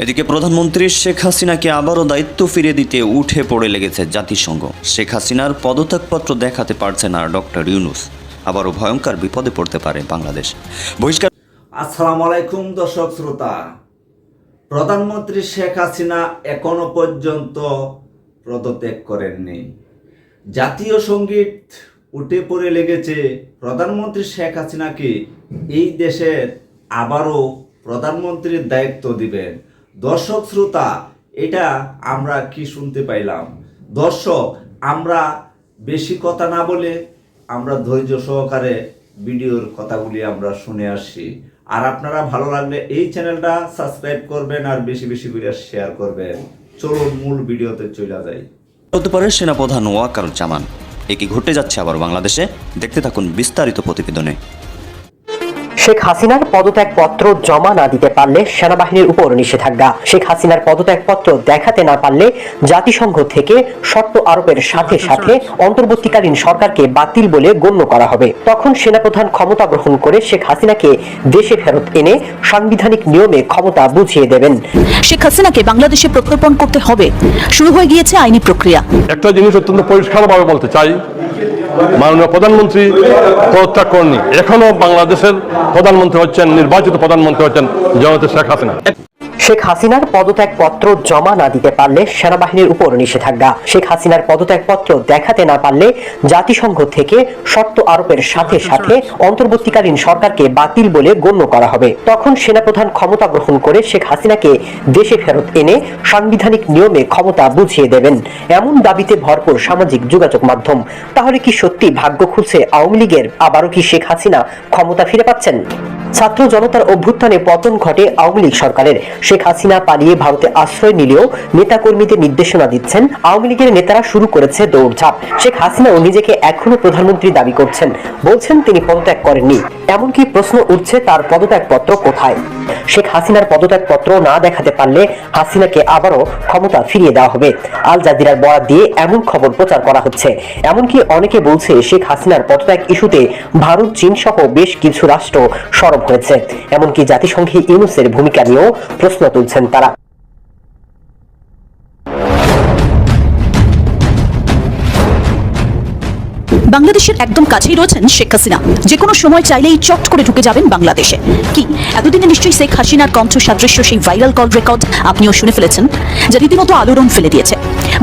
এদিকে প্রধানমন্ত্রী শেখ হাসিনাকে আবারও দায়িত্ব ফিরে দিতে উঠে পড়ে লেগেছে জাতিসংঘ। শেখ হাসিনার পদত্যাগপত্র দেখাতে পারছে না ডক্টর ইউনুস। আবারও ভয়ঙ্কর বিপদে পড়তে পারে বাংলাদেশ। বহিষ্কার আসসালামু আলাইকুম দর্শক শ্রোতা। প্রধানমন্ত্রী শেখ হাসিনা এখনও পর্যন্ত পদত্যাগ করেননি। জাতীয় সংগীত উঠে পড়ে লেগেছে। প্রধানমন্ত্রী শেখ হাসিনাকে এই দেশের আবারও প্রধানমন্ত্রীর দায়িত্ব দিবেন। দর্শক শ্রোতা, এটা আমরা কি শুনতে পাইলাম? দর্শক, আমরা বেশি কথা না বলে আমরা ধৈর্য সহকারে ভিডিওর কথাগুলি আমরা শুনে আসছি। আর আপনারা ভালো লাগলে এই চ্যানেলটা সাবস্ক্রাইব করবেন আর বেশি বেশি করে শেয়ার করবেন। চলুন মূল ভিডিওতে চলে যাই। হতে পারে সেনাপ্রধান ওয়াকার জামান এ কি ঘটে যাচ্ছে আবার বাংলাদেশে? দেখতে থাকুন বিস্তারিত প্রতিবেদনে। শেখ হাসিনার পদত্যাগপত্র জমা না দিতে পারলে সেনাবাহিনীর উপর নিষেধাজ্ঞা। শেখ হাসিনার পদত্যাগপত্র দেখাতে না পারলে জাতিসংঘ থেকে শর্ত আরোপের সাথে সাথে অন্তর্বর্তীকালীন সরকারকে বাতিল বলে গণ্য করা হবে। তখন সেনাপ্রধান ক্ষমতা গ্রহণ করে শেখ হাসিনাকে দেশে ফেরত এনে সাংবিধানিক নিয়মে ক্ষমতা বুঝিয়ে দেবেন। শেখ হাসিনাকে বাংলাদেশে প্রত্যর্পণ করতে হবে। শুরু হয়ে গিয়েছে আইনি প্রক্রিয়া। একটা জিনিস অত্যন্ত পরিষ্কারভাবে বলতে চাই। মাননীয় প্রধানমন্ত্রী পদত্যাগ করেনি এখনও বাংলাদেশের প্রধানমন্ত্রী হচ্ছেন নির্বাচিত প্রধানমন্ত্রী হচ্ছেন জনতা শেখ হাসিনা। শেখ হাসিনার পদত্যাগপত্র জমা না দিতে পারলে সেনাবাহিনীর উপর নিষেধাজ্ঞা। শেখ হাসিনার পদত্যাগপত্র দেখাতে না পারলে জাতিসংঘ থেকে শর্ত আরোপের সাথে সাথে অন্তর্বর্তীকালীন সরকারকে বাতিল বলে গণ্য করা হবে। তখন সেনাপ্রধান ক্ষমতা গ্রহণ করে শেখ হাসিনাকে দেশে ফেরত এনে সাংবিধানিক নিয়মে ক্ষমতা বুঝিয়ে দেবেন। এমন দাবিতে ভরপুর সামাজিক যোগাযোগ মাধ্যম। তাহলে কি সত্যি ভাগ্য খুলছে আওয়ামী লীগের? আবারও কি শেখ হাসিনা ক্ষমতা ফিরে পাচ্ছেন? ছাত্র জনতার অভ্যুত্থানে পতন ঘটে আওয়ামী লীগ সরকারের। শেখ হাসিনা পালিয়ে ভারতে আশ্রয় নিলেও নেতাকর্মীদের নির্দেশনা দিচ্ছেন। আওয়ামী লীগের নেতারা শুরু করেছে দৌড়ঝাঁপ। শেখ হাসিনাও নিজেকে এখনও প্রধানমন্ত্রী দাবি করছেন। বলছেন তিনি পদত্যাগ করেননি। এমনকি প্রশ্ন উঠছে তার পদত্যাগপত্র কোথায়? শেখ হাসিনার পদত্যাগপত্র না দেখাতে পারলে হাসিনাকে আবারও ক্ষমতা ফিরিয়ে দেওয়া হবে। আল জাজিরার বরাদ দিয়ে এমন খবর প্রচার করা হচ্ছে। এমনকি অনেকে বলছে শেখ হাসিনার পদত্যাগ ইস্যুতে ভারত চীন সহ বেশ কিছু রাষ্ট্র সরব হয়েছে এমনকি জাতিসংঘে ইউনুসের ভূমিকা নিয়েও প্রশ্ন তুলছেন তারা। বাংলাদেশের একদম কাছেই রয়েছেন শেখ হাসিনা। যে কোনো সময় চাইলেই চট করে ঢুকে যাবেন বাংলাদেশে। কি, এতদিনে নিশ্চয়ই শেখ হাসিনার কণ্ঠ সাদৃশ্য সেই ভাইরাল কল রেকর্ড আপনিও শুনে ফেলেছেন? যা রীতিমতো আলোড়ন ফেলে দিয়েছে।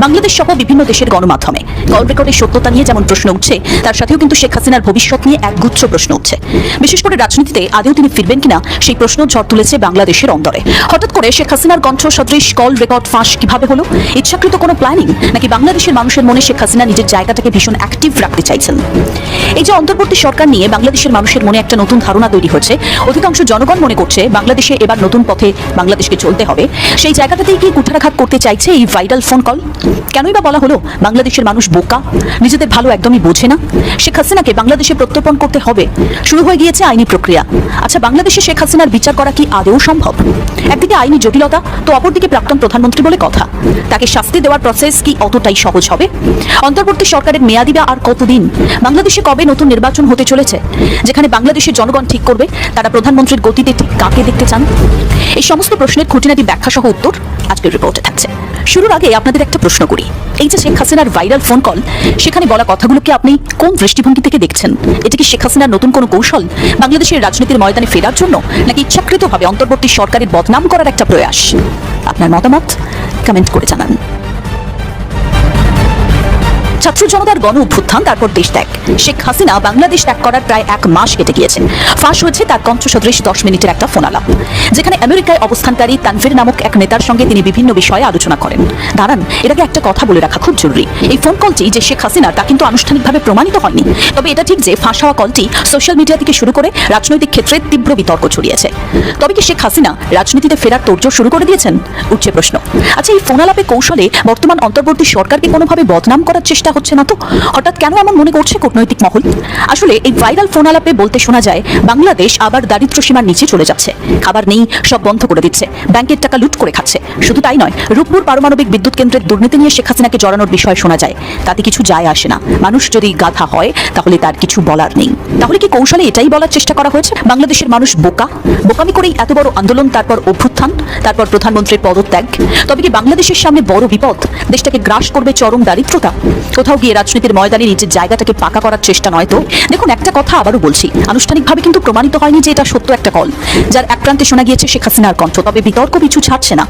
বাংলাদেশ সহ বিভিন্ন দেশের গণমাধ্যমে। কল রেকর্ডের সত্যতা নিয়ে যেমন প্রশ্ন উঠছে, তার সাথেও কিন্তু শেখ হাসিনার ভবিষ্যৎ নিয়ে একগুচ্ছ প্রশ্ন উঠছে। বিশেষ করে রাজনীতিতে আদৌ তিনি ফিরবেন কিনা, সেই প্রশ্ন ঝড় তুলেছে বাংলাদেশের অন্দরে। হঠাৎ করে শেখ হাসিনার কণ্ঠ সদৃশ কল রেকর্ড ফাঁস কীভাবে হলো? ইচ্ছাকৃত কোনো প্ল্যানিং নাকি বাংলাদেশের মানুষের মনে শেখ হাসিনা নিজের জায়গাটাকে ভীষণ অ্যাক্টিভ রাখতে চাইছেন? এই যে অন্তর্বর্তী সরকার নিয়ে বাংলাদেশের মানুষের মনে একটা নতুন ধারণা তৈরি হচ্ছে, অধিকাংশ জনগণ মনে করছে বাংলাদেশে এবার নতুন পথে বাংলাদেশকে চলতে হবে। সেই জায়গাটাতেই কি কুঠারাঘাত করতে চাইছে এই ভাইরাল ফোন কল কেনই বা বলা হলো বাংলাদেশের মানুষ বোকা? নিজেদের ভালো একদমই বোঝে না? শেখ হাসিনাকে বাংলাদেশে প্রত্যর্পণ করতে হবে? শুরু হয়ে গিয়েছে আইনি প্রক্রিয়া। আচ্ছা বাংলাদেশে শেখ হাসিনার বিচার করা কি আদৌ সম্ভব? একদিকে আইনি জটিলতা, তো অপরদিকে প্রাক্তন প্রধানমন্ত্রী বলে কথা। তাকে শাস্তি দেওয়ার প্রসেস কি অতটাই সহজ হবে? অন্তর্বর্তী সরকারের মেয়াদি বা আর কতদিন? বাংলাদেশে কবে নতুন নির্বাচন হতে চলেছে? যেখানে বাংলাদেশের জনগণ ঠিক করবে, তারা প্রধানমন্ত্রীর গতিতে ঠিক কাকে দেখতে চান? এই সমস্ত প্রশ্নের খুঁটিনাটি ব্যাখ্যা সহ উত্তর আজকের রিপোর্টে থাকছে। শুরুর আগে আপনাদের একটা প্রশ্ন করি। এই যে শেখ হাসিনার ভাইরাল ফোন কল, সেখানে বলা কথাগুলোকে আপনি কোন দৃষ্টিভঙ্গি থেকে দেখছেন? এটা কি শেখ হাসিনার নতুন কোনো কৌশল? বাংলাদেশের রাজনীতির ময়দানে ফেরার জন্য নাকি ইচ্ছাকৃতভাবে অন্তর্বর্তী সরকারের বদনাম করার একটা প্রয়াস? আপনার মতামত কমেন্ট করে জানান। ছাত্র জনতার গণ অভ্যুত্থান, তারপর দেশ ত্যাগ। শেখ হাসিনা বাংলাদেশ ত্যাগ করার প্রায় এক মাস কেটে গিয়েছে ফাঁস হয়েছে তার কণ্ঠ সদৃশ দশ মিনিটের একটা ফোন আলাপ যেখানে আমেরিকায় অবস্থানকারী তানভীর নামক এক নেতার সঙ্গে তিনি বিভিন্ন বিষয়ে আলোচনা করেন। দাঁড়ান, এটাকে একটা কথা বলে রাখা খুব জরুরি। এই ফোন কলটি যে শেখ হাসিনা, তা কিন্তু আনুষ্ঠানিকভাবে প্রমাণিত হয়নি তবে এটা ঠিক যে ফাঁস হওয়া কলটি সোশ্যাল মিডিয়া থেকে শুরু করে রাজনৈতিক ক্ষেত্রে তীব্র বিতর্ক ছড়িয়েছে। তবে কি শেখ হাসিনা রাজনীতিতে ফেরার তোড়জোড় শুরু করে দিয়েছেন? উঠছে প্রশ্ন। আচ্ছা এই ফোন আলাপে কৌশলে বর্তমান অন্তর্বর্তী সরকারকে কোনোভাবে বদনাম করার চেষ্টা চিন্তা হচ্ছে না তো? হঠাৎ কেন এমন মনে করছে কূটনৈতিক মহল? আসলে এই ভাইরাল ফোন আলাপে বলতে শোনা যায়, বাংলাদেশ আবার দারিদ্র সীমার নিচে চলে যাচ্ছে। খাবার নেই, সব বন্ধ করে দিচ্ছে। ব্যাংকের টাকা লুট করে খাচ্ছে। শুধু তাই নয়, রূপপুর পারমাণবিক বিদ্যুৎ কেন্দ্রের দুর্নীতি নিয়ে শেখ হাসিনাকে জড়ানোর বিষয় শোনা যায়। তাতে কিছু যায় আসে না। মানুষ যদি গাধা হয়, তাহলে তার কিছু বলার নেই। তাহলে কি কৌশলে এটাই বলার চেষ্টা করা হয়েছে? বাংলাদেশের মানুষ বোকা? বোকামি করেই এত বড় আন্দোলন, তারপর অভ্যুত্থান, তারপর প্রধানমন্ত্রীর পদত্যাগ? তবে কি বাংলাদেশের সামনে বড় বিপদ? দেশটাকে গ্রাস করবে চরম দারিদ্রতা? কোথাও গিয়ে রাজনীতির ময়দানে নিজের জায়গাটাকে পাকা করার চেষ্টা নয় তো? দেখুন, একটা কথা আবারও বলছি। আনুষ্ঠানিকভাবে কিন্তু প্রমাণিত হয়নি যে এটা সত্য একটা কল। যার এক প্রান্তে শোনা গিয়েছে শেখ হাসিনার কণ্ঠ, তবে বিতর্ক পিছু ছাড়ছে না।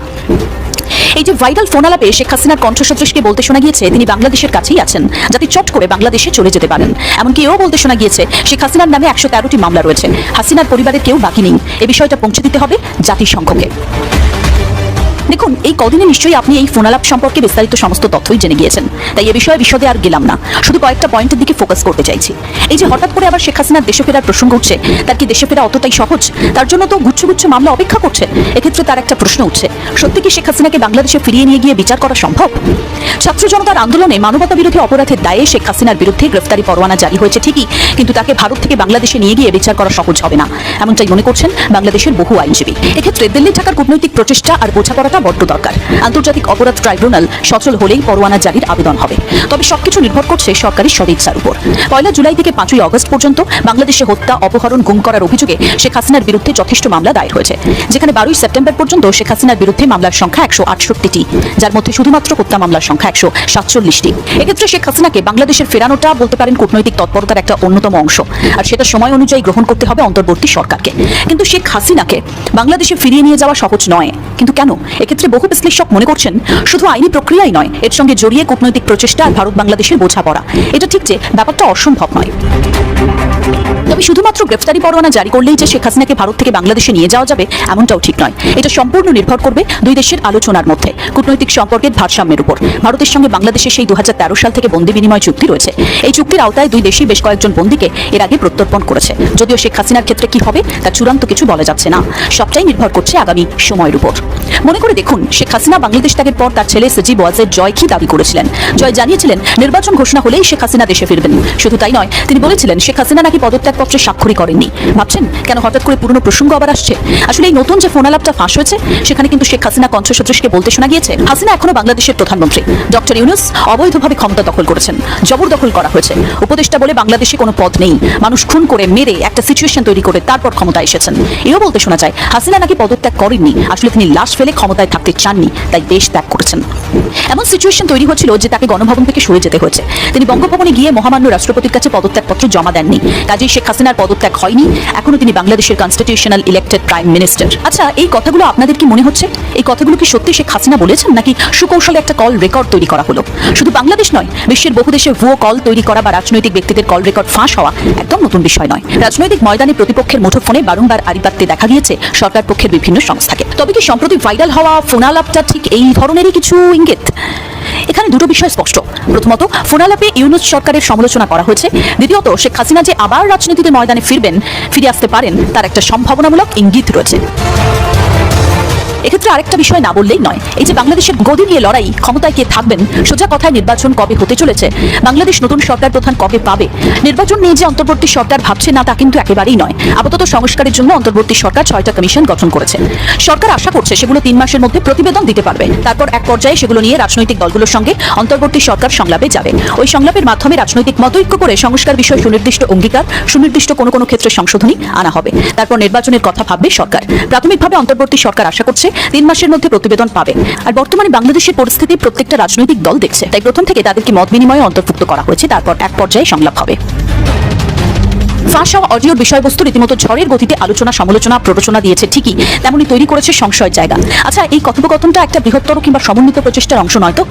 এই যে ভাইরাল ফোন আলাপে শেখ হাসিনার কণ্ঠসদৃশকে বলতে শোনা গিয়েছে, তিনি বাংলাদেশের কাছেই আছেন, যাতে চট করে বাংলাদেশে চলে যেতে পারেন। এমনকি এও বলতে শোনা গিয়েছে, শেখ হাসিনার নামে একশো তেরোটি মামলা রয়েছে। হাসিনার পরিবারের কেউ বাকি নেই। এ বিষয়টা পৌঁছে দিতে হবে জাতিসংঘকে। দেখুন, এই কদিনে নিশ্চয়ই আপনি এই ফোনালাপ সম্পর্কে বিস্তারিত সমস্ত তথ্যই জেনে গিয়েছেন। তাই এ বিষয়ে বিশদে আর গেলাম না। শুধু কয়েকটা পয়েন্টের দিকে ফোকাস করতে চাইছি। এই যে হঠাৎ করে আবার শেখ হাসিনার দেশে ফেরার প্রসঙ্গ উঠছে, তার কি দেশে ফেরা অতটাই সহজ? তার জন্য তো গুচ্ছ গুচ্ছ মামলা অপেক্ষা করছে। এক্ষেত্রে তার একটা প্রশ্ন উঠছে, সত্যি কি শেখ হাসিনাকে বাংলাদেশে ফিরিয়ে নিয়ে গিয়ে বিচার করা সম্ভব? ছাত্র জনতার আন্দোলনে মানবতা বিরোধী অপরাধের দায়ে শেখ হাসিনার বিরুদ্ধে গ্রেফতারি পরোয়ানা জারি হয়েছে ঠিকই, কিন্তু তাকে ভারত থেকে বাংলাদেশে নিয়ে গিয়ে বিচার করা সহজ হবে না। এমনটাই মনে করছেন বাংলাদেশের বহু আইনজীবী। এক্ষেত্রে দিল্লি থাকার কূটনৈতিক প্রচেষ্টা আর বোঝাপড়াটা বড্ড দরকার। আন্তর্জাতিক অপরাধ ট্রাইব্যুনাল সচল হলেই পরোয়ানা জারির আবেদন হবে। তবে সবকিছু নির্ভর করছে সরকারি সদিচ্ছার উপর। পয়লা জুলাই থেকে পাঁচই অগস্ট পর্যন্ত বাংলাদেশে হত্যা, অপহরণ, গুম করার অভিযোগে শেখ হাসিনার বিরুদ্ধে যথেষ্ট মামলা দায়ের হয়েছে। যেখানে বারোই সেপ্টেম্বর পর্যন্ত শেখ হাসিনার বিরুদ্ধে মামলার সংখ্যা একশো আটষট্টিটি। যার মধ্যে শুধুমাত্র হত্যা মামলার সংখ্যা একশো সাতচল্লিশটি। এক্ষেত্রে শেখ হাসিনাকে বাংলাদেশের ফেরানোটা বলতে পারেন কূটনৈতিক তৎপরতার একটা অন্যতম অংশ। আর সেটা সময় অনুযায়ী গ্রহণ করতে হবে অন্তর্বর্তী সরকারকে। কিন্তু শেখ হাসিনাকে বাংলাদেশে ফিরিয়ে নিয়ে যাওয়া সহজ নয়। কিন্তু কেন? এক্ষেত্রে বহু বিশ্লেষক মনে করছেন, শুধু আইনি প্রক্রিয়াই নয়, এর সঙ্গে জড়িয়ে কূটনৈতিক প্রচেষ্টা আর ভারত বাংলাদেশের বোঝাপড়া। এটা ঠিক যে ব্যাপারটা অসম্ভব নয়। তবে শুধুমাত্র গ্রেফতারি পরোয়ানা জারি করলেই যে শেখ হাসিনাকে ভারত থেকে বাংলাদেশে নিয়ে যাওয়া যাবে, এমনটাও ঠিক নয়। এটা সম্পূর্ণ নির্ভর করবে দুই দেশের আলোচনার মধ্যে, কূটনৈতিক সম্পর্কের ভারসাম্যের উপর। ভারতের সঙ্গে বাংলাদেশের সেই দু সাল থেকে বন্দি বিনিময় চুক্তি রয়েছে। এই চুক্তির আওতায় দুই দেশই বেশ কয়েকজন বন্দীকে এর আগে প্রত্যর্পণ করেছে। যদিও শেখ হাসিনার ক্ষেত্রে কি হবে, তা চূড়ান্ত কিছু বলা যাচ্ছে না। সবটাই নির্ভর করছে আগামী সময়ের উপর। মনে করে দেখুন, শেখ হাসিনা বাংলাদেশ ত্যাগের পর তার ছেলে সজিব ওয়াজের জয় কি দাবি করেছিলেন? জয় জানিয়েছিলেন, নির্বাচন ঘোষণা হলেই শেখ হাসিনা দেশে ফিরবেন। শুধু তাই নয়, তিনি বলেছিলেন, শেখ হাসিনা নাকি পদত্যাগপত্রে স্বাক্ষরই করেননি। ভাবছেন, কেন হঠাৎ করে পুরনো প্রসঙ্গ আবার আসছে? আসলে এই নতুন যে ফোনালাপটা ফাঁস হয়েছে, সেখানে কিন্তু শেখ হাসিনা কণ্ঠসদৃশকে বলতে শোনা গিয়েছে, হাসিনা এখনও বাংলাদেশের প্রধানমন্ত্রী। ডক্টর ইউনুস অবৈধভাবে ক্ষমতা দখল করেছেন জবরদখল করা হয়েছে। উপদেষ্টা বলে বাংলাদেশে কোনো পদ নেই। মানুষ খুন করে, মেরে, একটা সিচুয়েশন তৈরি করে, তারপর ক্ষমতায় এসেছেন। এও বলতে শোনা যায়, হাসিনা নাকি পদত্যাগ করেননি। আসলে তিনি লাশ ফেলে ক্ষমতায় থাকতে চাননি, তাই দেশ ত্যাগ করেছেন। এমন সিচুয়েশন তৈরি হচ্ছিল যে তাকে গণভবন থেকে সরে যেতে হয়েছে। তিনি বঙ্গভবনে গিয়ে মহামান্য রাষ্ট্রপতির কাছে পদত্যাগপত্র জমা দেননি। কাজেই শেখ হাসিনার পদত্যাগ হয়নি। এখনও তিনি বাংলাদেশের কনস্টিটিউশনাল ইলেক্টেড প্রাইম মিনিস্টার আচ্ছা এই কথাগুলো আপনাদের কি মনে হচ্ছে? এই কথাগুলো কি সত্যি শেখ হাসিনা বলেছেন? নাকি সুকৌশলে একটা কল রেকর্ড তৈরি করা হলো? শুধু বাংলাদেশ নয়, বিশ্বের বহু দেশে ভুয়ো কল তৈরি করা বা রাজনৈতিক ব্যক্তিদের কল রেকর্ড ফাঁস হওয়া একদম নতুন বিষয় নয়। রাজনৈতিক ময়দানে প্রতিপক্ষের মুঠোফোনে বারংবার আড়িপাত্তে দেখা গিয়েছে সরকার পক্ষের বিভিন্ন সংস্থাকে। তবে কি সম্প্রতি ভাইরাল হওয়া ফোনালাপটা ঠিক এই ধরনেরই কিছু ইঙ্গিত? দুটো বিষয় স্পষ্ট। প্রথমত, ফোনালাপে ইউনুস সরকারের সমালোচনা করা হয়েছে। দ্বিতীয়ত, শেখ হাসিনা যে আবার রাজনীতিতে ময়দানে ফিরবেন, ফিরে আসতে পারেন, তার একটা সম্ভাবনামূলক ইঙ্গিত রয়েছে। এক্ষেত্রে আরেকটা বিষয় না বললেই নয়। এই যে বাংলাদেশের গদি নিয়ে লড়াই, ক্ষমতায় কে থাকবেন, সোজা কথায় নির্বাচন কবে হতে চলেছে, বাংলাদেশ নতুন সরকার প্রধান কবে পাবে? নির্বাচন নিয়ে যে অন্তর্বর্তী সরকার ভাবছে না, তা কিন্তু একেবারেই নয়। আপাতত সংস্কারের জন্য অন্তর্বর্তী সরকার ছয়টা কমিশন গঠন করেছে। সরকার আশা করছে সেগুলো তিন মাসের মধ্যে প্রতিবেদন দিতে পারবে। তারপর এক পর্যায়ে সেগুলো নিয়ে রাজনৈতিক দলগুলোর সঙ্গে অন্তর্বর্তী সরকার সংলাপে যাবে। ওই সংলাপের মাধ্যমে রাজনৈতিক মতৈক্য করে সংস্কার বিষয়ে সুনির্দিষ্ট অঙ্গীকার, সুনির্দিষ্ট কোনো কোনো ক্ষেত্রে সংশোধনী আনা হবে। তারপর নির্বাচনের কথা ভাববে সরকার। প্রাথমিকভাবে অন্তর্বর্তী সরকার আশা করছে তিন মাসের মধ্যে প্রতিবেদন পাবে। আর বর্তমানে বাংলাদেশের পরিস্থিতি প্রত্যেকটা রাজনৈতিক দল দেখছে। তাই প্রথম থেকে তাদেরকে মত বিনিময়ে অন্তর্ভুক্ত করা হয়েছে। তারপর এক পর্যায়ে সংলাপ হবে। ফাঁস হওয়া অডিওর বিষয়বস্তু রীতিমতো ঝড়ের গতিতে আলোচনা, সমালোচনা, প্ররোচনা দিয়েছে ঠিকই তেমনি তৈরি করেছে সংশয়ের জায়গা। আচ্ছা এই কথোপকথনটা একটা বৃহত্তর কিংবা সমন্বিত প্রচেষ্টার অংশ নয় তো?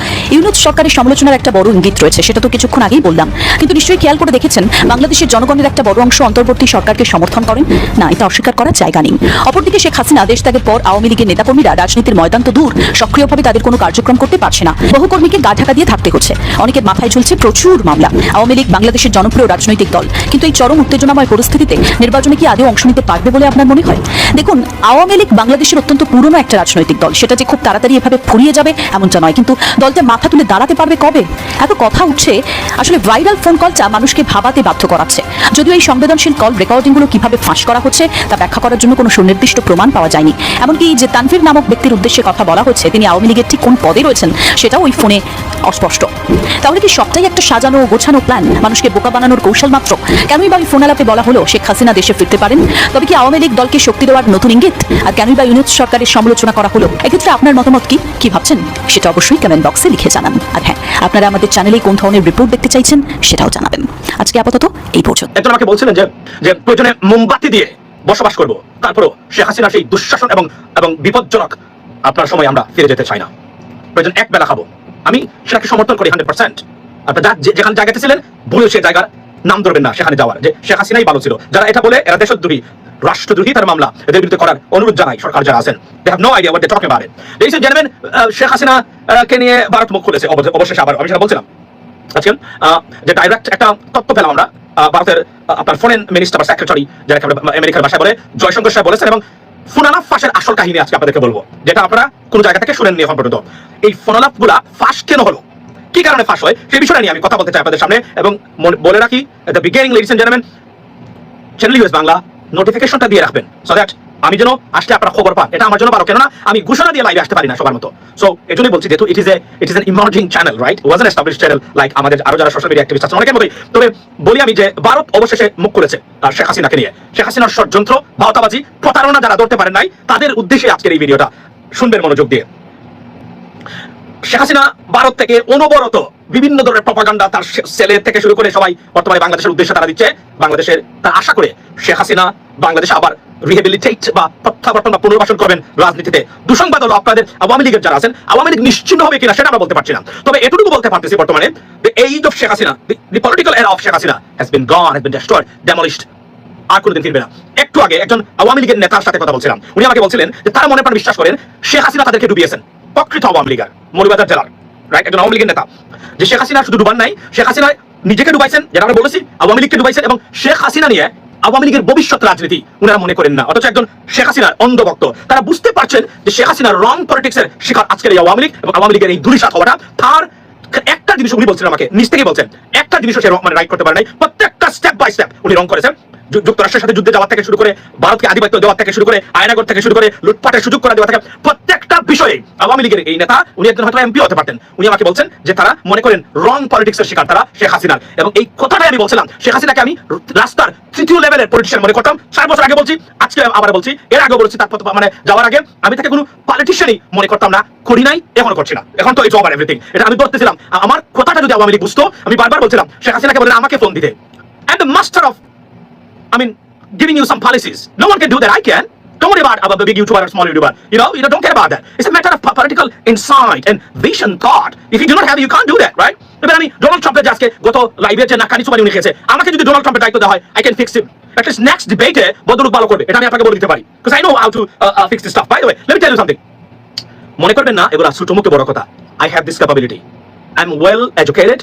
সরকারের সমালোচনার একটা বড় ইঙ্গিত রয়েছে, সেটা তো কিছুক্ষণ আগেই বললাম। কিন্তু নিশ্চয়ই খেয়াল করে দেখেছেন, বাংলাদেশের জনগণের একটা বড় অংশ অন্তর্বর্তী সরকারকে সমর্থন করেন? না, এটা অস্বীকার করার জায়গা নেই। অপরদিকে শেখ হাসিনা দেশ ত্যাগের পর আওয়ামী লীগের নেতাকর্মীরা রাজনীতির ময়দান তো দূর, সক্রিয়ভাবে তাদের কোনো কার্যক্রম করতে পারছে না। বহু কর্মীকে গা ঢাকা দিয়ে থাকতে হচ্ছে। অনেকের মাথায় ঝুলছে প্রচুর মামলা। আওয়ামী লীগ বাংলাদেশের জনপ্রিয় রাজনৈতিক দল। কিন্তু এই চরম উত্তেজনা উত্তেজনাময় পরিস্থিতিতে নির্বাচনে কি আদৌ অংশ নিতে পারবে বলে আপনার মনে হয়? দেখুন, আওয়ামী লীগ বাংলাদেশের অত্যন্ত পুরনো একটা রাজনৈতিক দল। সেটা যে খুব তাড়াতাড়ি এভাবে ফুরিয়ে যাবে এমনটা নয়। কিন্তু দলটা মাথা তুলে দাঁড়াতে পারবে কবে? এত কথা উঠছে, আসলে ভাইরাল ফোন কলটা মানুষকে ভাবাতে বাধ্য করাচ্ছে। যদিও এই সংবেদনশীল কল রেকর্ডিংগুলো কীভাবে ফাঁস করা হচ্ছে, তা ব্যাখ্যা করার জন্য কোনো সুনির্দিষ্ট প্রমাণ পাওয়া যায়নি। এমনকি যে তানভীর নামক ব্যক্তির উদ্দেশ্যে কথা বলা হচ্ছে, তিনি আওয়ামী লীগের ঠিক কোন পদে রয়েছেন, সেটাও ওই ফোনে অস্পষ্ট। তাহলে কি সবটাই একটা সাজানো গোছানো প্ল্যান মানুষকে বোকা বানানোর কৌশল মাত্র? কেনই বা ওই ফোন আলাপে বলা হলো শেখ হাসিনা দেশে ফিরতে পারেন। তবে কি আওয়ামী লীগ দলকে শক্তি দেওয়ার নতুন ইঙ্গিত? আর কেনই বা ইউনিট সরকারের সমালোচনা করা হলো? এক্ষেত্রে আপনার মতামত কি? কি ভাবছেন? সেটা অবশ্যই কমেন্ট বক্সে লিখে জানান। আর হ্যাঁ আপনারা আমাদের চ্যানেলে কোন ধরনের রিপোর্ট দেখতে চাইছেন সেটাও জানাবেন। আজকে আপাতত এই পর্যন্ত। একজন আমাকে বলছিলেন যে যে প্রয়োজনে মোমবাতি দিয়ে বসবাস করব। তারপরও শেখ হাসিনার সেই দুঃশাসন এবং এবং বিপজ্জনক আপনার সময় আমরা ফিরে যেতে চাই না। প্রয়োজন এক বেলা খাব। আমি সেটাকে সমর্থন করি হান্ড্রেড পার্সেন্ট আপনার যেখানে জায়গাতে ছিলেন, ভুলেও সে জায়গার নাম ধরবেন না সেখানে যাওয়ার। যে শেখ হাসিনাই ভালো ছিল। যারা এটা বলে, এরা দেশদ্রোহী, রাষ্ট্রদ্রোহী তার মামলা। এদের বিরুদ্ধে করার অনুরোধ জানাই সরকার যারা আছেন। They have no idea what they talking about it Sheikh Hasina কে নিয়ে ভারত মুখ খুলেছে? অবশেষে আবার আমি সেটা বলছিলাম। আজকে যে ডাইরেক্ট একটা তথ্য পেলাম আমরা ভারতের আপনার ফরেন মিনিস্টার বা সেক্রেটারি যারা আমেরিকার ভাষায় বলে, জয়শঙ্কর সাহেব বলেছেন এবং ফোনালাপ ফাঁসের আসল কাহিনী আজকে আপনাদেরকে বলব। যেটা আপনারা কোন জায়গা থেকে শুনেননি এখন পর্যন্ত। এই ফোনালাপগুলা ফাঁস কেন হলো? কি কারণে ফাঁস হয় সেই বিষয়টা নিয়ে আমি কথা বলতে চাই আপনাদের সামনে এবং বলে রাখি the beginning ladies and gentleman channel US Bangla নোটিফিকেশনটা দিয়ে রাখবেন। সো দ্যাট আমি যেন আসলে আপনারা খবর পান এটা আমার জন্য ভালো, কেননা আমি ঘোষণা দিয়ে লাইভে আসতে পারি না সবার মতো। সো এই জন্যই বলছি, যেহেতু it is a it is an emerging channel right was an establish channel like আমাদের আরও যারা সোশ্যাল মিডিয়া অ্যাক্টিভিস্ট আছেন অনেকের মতোই তবে বলি আমি যে ভারত অবশেষে মুখ করেছে আর শেখ হাসিনাকে নিয়ে। শেখ হাসিনার ষড়যন্ত্র, ভাওতাবাজি, প্রতারণা যারা ধরতে পারেন নাই, তাদের উদ্দেশ্যে আজকের এই ভিডিওটা। শুনবেন মনোযোগ দিয়ে। শেখ হাসিনা ভারত থেকে অনবরত বিভিন্ন ধরনের প্রপাগান্ডা তার সেলে থেকে শুরু করে সবাই বর্তমানে বাংলাদেশের উদ্দেশ্যে তারা দিচ্ছে। বাংলাদেশের তার আশা করে শেখ হাসিনা বাংলাদেশে আবার রিহেবিলিটেট বা প্রত্যাবর্তন বা পুনর্বাসন করবেন রাজনীতিতে। দুঃসংবাদ হলো আপনাদের আওয়ামী লীগের যারা আছেন, আওয়ামী লীগ নিশ্চিন্ন হবে কিনা সেটা আমরা বলতে পারছি না। তবে এটুকু বলতে পারতেছি বর্তমানে এই of Sheikh Hasina the political era of Sheikh Hasina has been gone has been destroyed demolished আর কোনোদিন ফিরবে না। একটু আগে একজন আওয়ামী লীগের নেতার সাথে কথা বলছিলাম। উনি আমাকে বলছিলেন যে তারা মনে প্রাণ বিশ্বাস করেন শেখ হাসিনা তাদেরকে ডুবিয়েছেন, প্রকৃত আওয়ামী লীগের, মৌলবাজার জেলার রাইট একজন আওয়ামী লীগের নেতা। যে শেখ হাসিনা শুধু ডুবান নাই, শেখ হাসিনা নিজেকে ডুবাইছেন, যেটা আমরা বলেছি, আওয়ামী লীগকে ডুবাইছেন এবং শেখ হাসিনা নিয়ে আওয়ামী লীগের ভবিষ্যৎ রাজনীতি উনারা মনে করেন না। অথচ একজন শেখ হাসিনার অন্ধভক্ত, তারা বুঝতে পারছেন যে শেখ হাসিনার রং পলিটিক্সের শিকার আজকের এই আওয়ামী লীগ এবং আওয়ামী লীগের এই দুরিশাত হওয়াটা, তার একটা জিনিস উনি বলছেন আমাকে, নিজ থেকে বলছেন, একটা জিনিস সে মানে রাইট করতে পারে নাই, প্রত্যেকটা স্টেপ বাই স্টেপ উনি রং করেছেন। যুক্তরাষ্ট্রের সাথে যুদ্ধে যাওয়ার থেকে শুরু করে, ভারতকে আধিপত্য দেওয়ার থেকে শুরু করে, আয়নাগর থেকে শুরু করে, লুটপাটের সুযোগ করে দেওয়া থেকে, প্রত্যেকটা বিষয়ে আওয়ামী লীগের এই নেতা, উনি একজন হয়তো এমপি হতে পারতেন। উনি আমাকে বলছেন যে তারা মনে করেন রং পলিটিক্সের শিকার তারা শেখ হাসিনার। এবং এই কথাটাই আমি বলছিলাম, শেখ হাসিনাকে আমি রাস্তার তৃতীয় লেভেলের পলিটিশিয়ান মনে করতাম। চার বছর আগে বলছি, আজকে আবার বলছি, এর আগে বলছি তার পর- মানে যাওয়ার আগে। আমি তাকে কোনো পলিটিশিয়ানই মনে করতাম না, করি নাই, এখনও করছি না। এখন তো এই জব আর এভরিথিং এটা আমি বলতেছিলাম আমার কথাটা যদি আওয়ামী লীগ বুঝতো, আমি বারবার বলছিলাম, শেখ হাসিনাকে বলে আমাকে ফোন দিতে। And master of I mean, giving you some policies. No one can do that. I can. Don't worry about, the big YouTuber or small YouTuber. You know, you know, don't care about that. It's a matter of political insight and vision thought. If you do not have it, you can't do that, right? এবার আমি Donald ট্রাম্পের আজকে গত লাইভের যে নাকানি চুমানি উনি খেয়েছে আমাকে যদি ডোনাল্ড ট্রাম্পের দায়িত্ব দেওয়া হয় I can fix him least next debate বদলুক ভালো করবে এটা আমি আপনাকে বলে দিতে পারি know how to uh, uh, fix this stuff. By the way, let me tell you something. মনে করবেন না এগুলো মুখে বড় কথা I have this capability I am well educated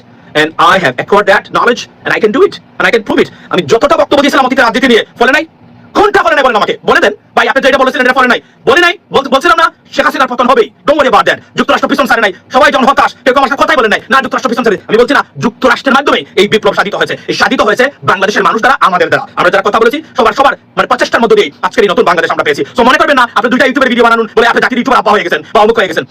আমি যতটা বক্তব্য দিয়েছিলাম অতীতের নিয়ে, ফলে নাই? কোনটা ফলে নাই বলেন আমাকে? বলে দেন। ভাই, আপনি যেটা বলেছিলেন এটা ফলে নাই। বলে নাই? বলছিলাম না, শেখ হাসিনার পতন হবেই। ডোন্ট ওয়ারি অ্যাবাউট দ্যাট যুক্তরাষ্ট্র পিছন নাই। সবাই যখন হতাশ। কেউ আমার কথাই বলে নাই। না, যুক্তরাষ্ট্র পিছন আমি বলছি না, যুক্তরাষ্ট্রের মাধ্যমে এই বিপ্লব সাধিত হয়েছে। এই সাধিত হয়েছে বাংলাদেশের মানুষ দ্বারা, আমাদের দ্বারা। আমরা যারা কথা বলেছি, সবার সবার মানে প্রচেষ্টার মধ্যে দিয়ে আজকের এই নতুন বাংলাদেশ আমরা পেয়েছি। তো মনে করবেন না, আপনি দুইটা ইউটিউবের ভিডিও বানান বলে আপনি জাতির ইউটিউবার আপা হয়ে গেছেন। বা অমুক হয়ে গেছেন।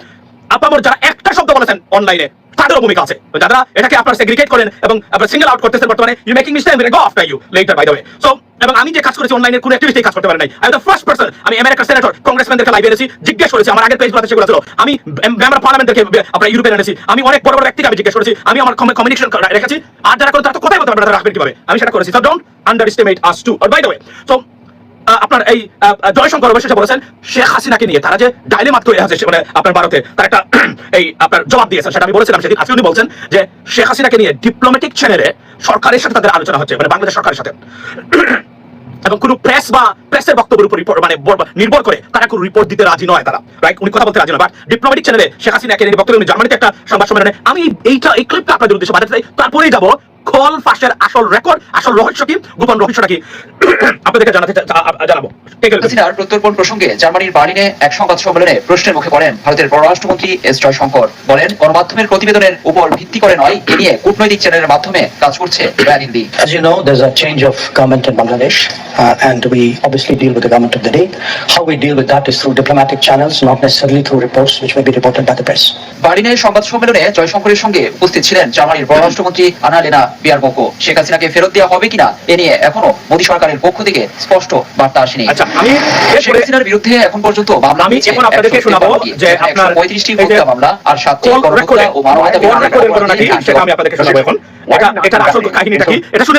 আপনার যারা একটা শব্দ বলেছেন অনলাইনে তাদেরও ভূমিকা আছে। তো যারা এটাকে আপনারা সেগ্রিগেট করেন এবং আপনারা সিঙ্গেল আউট করতেছেন বর্তমানে you making mistake go after you later by the way so এবং আমি যে কাজ করেছি অনলাইনে কোনো অ্যাক্টিভিটি কাজ করতে পারি নাই। আই দ্য ফার্স্ট পারসন আমি আমেরিকার সেনেটর কংগ্রেসম্যানদেরকে লাইভ এনেছি, জিজ্ঞেস করেছি, আমার আগের পেজগুলোতে সেগুলো ছিল। আমি মেম্বার পার্লামেন্টকে আপনার ইউরোপে এনেছি। আমি অনেক বড় বড় ব্যক্তিকে আমি জিজ্ঞেস করেছি, আমি আমার কমিউনিকেশন রেখেছি। আর যারা করে তারা তো কথাই বলতে পারবে রাখবেন কীভাবে? আমি সেটা করেছি। So don't underestimate us too R by the way so আপনার এই জয়শঙ্কর অবশেষে বলেছেন, শেখ হাসিনাকে নিয়ে। তারা যে ডাইলেমা তৈরি সে- মানে আপনার ভারতে, তার একটা এই আপনার জবাব দিয়েছেন, সেটা আমি বলেছিলাম সেদিন। আজকে উনি বলছেন যে, শেখ হাসিনাকে নিয়ে ডিপ্লোম্যাটিক চ্যানেলে সরকারের সাথে তাদের আলোচনা হচ্ছে মানে বাংলাদেশ সরকারের সাথে। এবং কোনো প্রেস বা প্রেসের বক্তব্যের উপর মানে নির্ভর করে তারা কোনো রিপোর্ট দিতে রাজি নয় তারা। রাইট উনি কথা বলতে রাজি নয় বাট ডিপ্লোম্যাটিক চ্যানেলে শেখ হাসিনা কেন বক্তব্য জার্মানিতে একটা সংবাদ সম্মেলনে, আমি এইটা, এই ক্লিপটা আপনাদের উদ্দেশ্যে পাঠাতে চাই, তারপরেই যাব খোল ফাঁসের আসল রেকর্ড আসল রহস্য কি? গোপন রহস্যটা কি? আপনাদেরকে জানাতে জানাব। হাসিনার প্রত্যর্পণ প্রসঙ্গে জার্মানির বার্লিনে এক সংবাদ সম্মেলনে প্রশ্নের মুখে পড়েন ভারতের পররাষ্ট্রমন্ত্রী এস জয়শঙ্কর। বলেন গণমাধ্যমের প্রতিবেদনের উপর ভিত্তি করে নয় এ নিয়ে কূটনৈতিক চ্যানেলের মাধ্যমে কাজ করছে As you know, there's a change of government in Bangladesh, uh, and we obviously deal with the government of the day. How we deal with that is through diplomatic channels, not necessarily through reports which may be reported by the press. বার্লিনের সংবাদ সম্মেলনে জয়শঙ্করের সঙ্গে উপস্থিত ছিলেন জার্মানির পররাষ্ট্রমন্ত্রী আনালেনা বিয়ারবোকো শেখ হাসিনাকে ফেরত দেওয়া হবে কিনা এ নিয়ে এখনও মোদী সরকারের পক্ষ থেকে স্পষ্ট বার্তা আসেনি। আচ্ছা আমি শেখ হাসিনার বিরুদ্ধে এখন পর্যন্ত মামলা আমি এখন আপনাদেরকে 100 শোনাবো যে আপনার 135টি হত্যা মামলা আর গণহত্যা ও মানবতা ঘটনা আমি আপনাদেরকে শোনাবো এখন। এটা এটার আসল কাহিনীটা কি? এটা শুনে